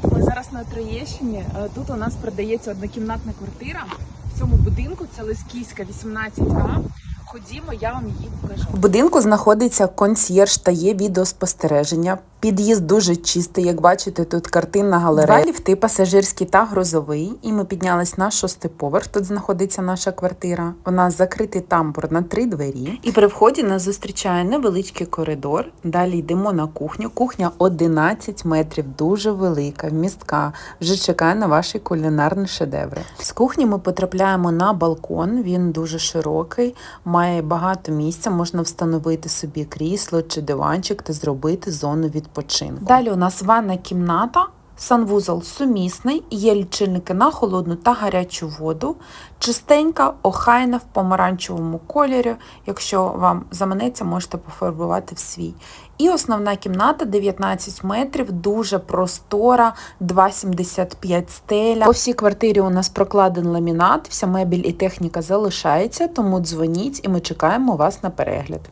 Привіт! Ми зараз на Троєщині. Е, Тут у нас продається однокімнатна квартира. В цьому будинку це Лискійська, 18А. Ходімо, я вам її покажу. В будинку знаходиться консьєрж та є відеоспостереження. Під'їзд дуже чистий, як бачите, тут картинна галерея. Два ліфти пасажирський та грузовий. І ми піднялись на шостий поверх. Тут знаходиться наша квартира. У нас закритий тамбур на три двері. І при вході нас зустрічає невеличкий коридор. Далі йдемо на кухню. Кухня 11 метрів, дуже велика, вмістка. Вже чекає на ваші кулінарні шедеври. З кухні ми потрапляємо на балкон. Він дуже широкий, має багато місця. Можна встановити собі крісло чи диванчик та зробити зону відпочинку. Далі у нас ванна кімната. Санвузол сумісний, є лічильники на холодну та гарячу воду, чистенька, охайна в помаранчевому кольорі. Якщо вам заманеться, можете пофарбувати в свій. І основна кімната 19 метрів, дуже простора, 2,75 стеля. По всій квартирі у нас прокладений ламінат, вся мебіль і техніка залишається, тому дзвоніть і ми чекаємо вас на перегляд.